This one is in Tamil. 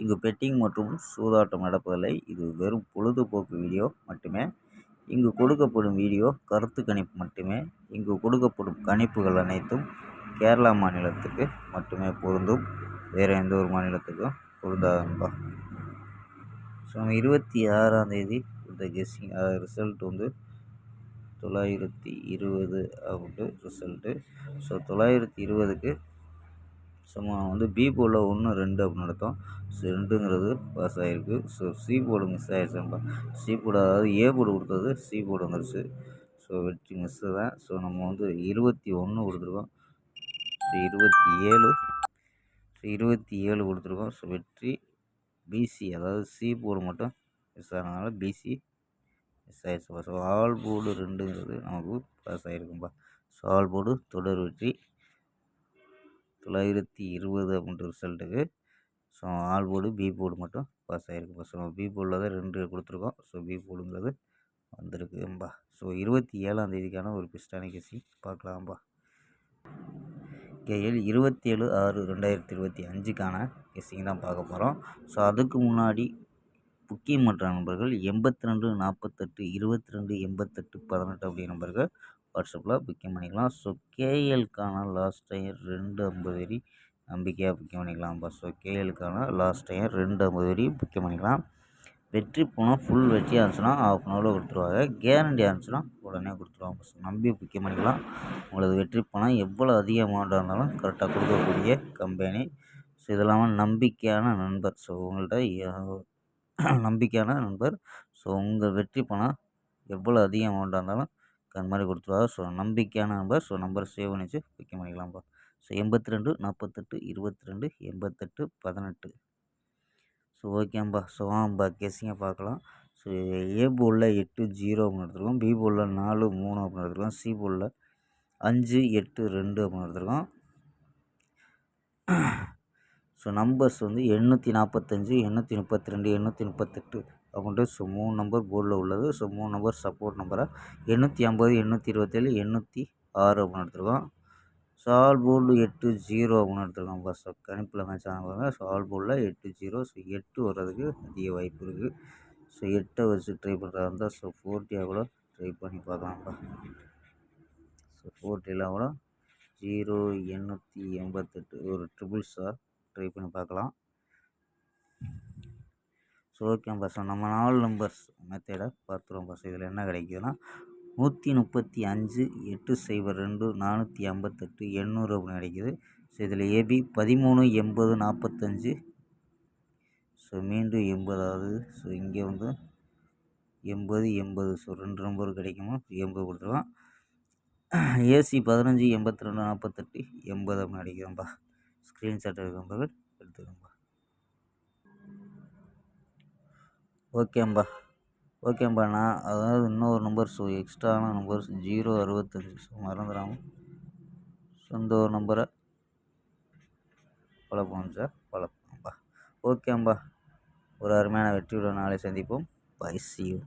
இங்கு பெட்டிங் மற்றும் சூதாட்டம் நடப்பதில்லை. இது வெறும் பொழுதுபோக்கு வீடியோ மட்டுமே. இங்கு கொடுக்கப்படும் வீடியோ கருத்து கணிப்பு மட்டுமே. இங்கு கொடுக்கப்படும் கணிப்புகள் அனைத்தும் கேரளா மாநிலத்துக்கு மட்டுமே பொருந்தும். வேறு எந்த ஒரு மாநிலத்துக்கும் பொருந்தாதுப்பா ஸோ நம்ம இருபத்தி ஆறாம் தேதி இந்த கெஸ்ஸிங் ரிசல்ட் வந்து தொள்ளாயிரத்தி இருபது அப்படின்ட்டு ரிசல்ட்டு. ஸோ தொள்ளாயிரத்தி இருபதுக்கு சும்மா வந்து பி போர்டில் ஒன்று ரெண்டு அப்படின்னு நடத்தோம் ஸோ ரெண்டுங்கிறது பாஸ் ஆகிருக்கு ஸோ சி போர்டு மிஸ் ஆகிடுச்சுப்பா சி போர்டு அதாவது ஏ போர்டு கொடுத்தது சி போர்டு வந்துருச்சு. ஸோ வெற்றி மிஸ்ஸு தான். ஸோ நம்ம வந்து இருபத்தி ஒன்று கொடுத்துருக்கோம். ஸோ இருபத்தி ஏழு. ஸோ இருபத்தி ஏழு கொடுத்துருக்கோம். ஸோ வெற்றி பிசி அதாவது சி போர்டு மட்டும் மிஸ் ஆனதுனால பிசி மிஸ் ஆகிடுச்சிப்பா ஸோ ஆல் போர்டு ரெண்டுங்கிறது நமக்கு பாஸ் ஆகிருக்கும்பா ஸோ ஆல் போர்டு தொடர் வெற்றி. தொள்ளாயிரத்தி இருபது அப்படின்ற ரிசல்ட்டுக்கு. So all board B board மட்டும் பாஸ் ஆகிருக்கு. ஸோ பி போர்டில் தான் ரெண்டு கொடுத்துருக்கோம். ஸோ பி போர்டுங்கிறது வந்திருக்கும்பா ஸோ இருபத்தி ஏழாம் தேதிக்கான ஒரு பிஸ்டானிக் கேசி பார்க்கலாம்பா. கேஎல் இருபத்தி ஏழு ஆறு ரெண்டாயிரத்தி இருபத்தி அஞ்சுக்கான கெஸ்ஸிங் தான் பார்க்க போகிறோம் ஸோ அதுக்கு முன்னாடி முக்கியமற்ற நண்பர்கள் எண்பத்தி ரெண்டு நாற்பத்தெட்டு இருபத்தி ரெண்டு எண்பத்தெட்டு பதினெட்டு அப்படிங்கிற நம்பர்கள் வாட்ஸ்அப்பில் புக்கிங் பண்ணிக்கலாம். ஸோ கேஎல்க்கான லாஸ்ட் டயர் ரெண்டு ஐம்பது வரி நம்பிக்கையாக புக்கிங் பண்ணிக்கலாம்ப்பா ஸோ கேஎலுக்கான லாஸ்ட் டயர் ரெண்டு ஐம்பது வரி புக்கிங் பண்ணிக்கலாம். வெற்றி போனால் ஃபுல் வெற்றியாக இருந்துச்சுன்னா ஆஃப் அன் ஹவரில் கொடுத்துருவாங்க. கேரண்டியாக இருந்துச்சுன்னா உடனே கொடுத்துருவாங்க. ஸோ நம்பி புக்கிங் பண்ணிக்கலாம். உங்களது வெற்றி போனால் எவ்வளோ அதிக அமௌண்ட்டாக இருந்தாலும் கரெக்டாக கொடுக்கக்கூடிய கம்பெனி ஸோ இது இல்லாமல் நம்பிக்கையான நண்பர். ஸோ உங்கள்கிட்ட நம்பிக்கையான நண்பர். ஸோ உங்கள் வெற்றி பணம் எவ்வளோ அதிக அமௌண்ட்டாக இருந்தாலும் அந்த மாதிரி கொடுத்துருவாங்க ஸோ நம்பிக்கையான நம்பர் ஸோ நம்பர் சேவ் பண்ணி வச்சு பண்ணிக்கலாம்ப்பா ஸோ எண்பத்தி ரெண்டு நாற்பத்தெட்டு இருபத்தி ரெண்டு எண்பத்தெட்டு பதினெட்டு. ஸோ ஓகேம்பா ஸோ வாம்பா கெஸ்ஸிங்க பார்க்கலாம். ஸோ ஏ போலில் எட்டு ஜீரோ அப்படின்னு எடுத்துருக்கோம். பி போலில் நாலு மூணு அப்படின்னு எடுத்துருக்கோம். சி போலில் அஞ்சு எட்டு ரெண்டு அப்படின்னு எடுத்துருக்கோம். ஸோ நம்பர்ஸ் வந்து எண்ணூற்றி நாற்பத்தஞ்சு எண்ணூற்றி முப்பத்தி ரெண்டு எண்ணூற்றி முப்பத்தெட்டு. அப்படின்ட்டு ஸோ மூணு நம்பர் போர்டில் உள்ளது. ஸோ மூணு நம்பர் சப்போர்ட் நம்பராக எண்ணூற்றி ஐம்பது எண்ணூற்றி இருபத்தேழு எண்ணூற்றி ஆறு அப்படின்னு எடுத்துருக்கோம். ஸோ ஆல் போர்டு எட்டு ஜீரோ அப்படின்னு எடுத்துருக்கோம். பஸ் கணிப்பில் மேட்ச் ஆனவங்க ஸோ ஆல் போர்டில் எட்டு ஜீரோ ஸோ எட்டு வர்றதுக்கு அதிக வாய்ப்பு இருக்குது ஸோ எட்டை வச்சு ட்ரை பண்ணுறதா இருந்தால் ஸோ ஃபோர்ட்டியாக கூட ட்ரை பண்ணி பார்க்கலாம்ப்பா. ஸோ ஃபோர்ட்டிலாம் கூட ஜீரோ எண்ணூற்றி எண்பத்தெட்டு ஒரு ட்ரிபிள்ஸாக ட்ரை பண்ணி பார்க்கலாம். ஸோ ஓகே பஸ் நம்ம நாலு நம்பர்ஸ் மெத்தேடை பார்த்துருவோம் பஸ் இதில் என்ன கிடைக்குதுன்னா நூற்றி முப்பத்தி அஞ்சு எட்டு சைபர் ரெண்டு நானூற்றி ஐம்பத்தெட்டு எண்ணூறு அப்படின்னு கிடைக்குது. ஸோ இதில் ஏபி பதிமூணு எண்பது நாற்பத்தஞ்சு ஸோ மீண்டும் எண்பதாவது. ஸோ இங்கே வந்து எண்பது எண்பது. ஸோ ரெண்டு நம்பர் கிடைக்குமா? எண்பது கொடுத்துருவோம் ஏசி பதினஞ்சு எண்பத்தி ரெண்டு நாற்பத்தெட்டு எண்பது அப்படின்னு அடிக்கிறோம்ப்பா ஸ்க்ரீன்ஷாட் எடுக்கும்போது எடுத்துக்கோங்க ஓகேம்பா. ஓகேம்பா நான் அதாவது இன்னொரு நம்பர் ஸோ எக்ஸ்ட்ரான நம்பர்ஸ் ஜீரோ அறுபத்தஞ்சி ஸோ மறந்துடாமல் ஸோ இந்த ஒரு நம்பரை ஃபாலோ சார் ஃபாலோ பண்ணும்பா ஓகேம்பா. ஒரு அருமையான வெற்றியுடன் நாளை சந்திப்போம். By C you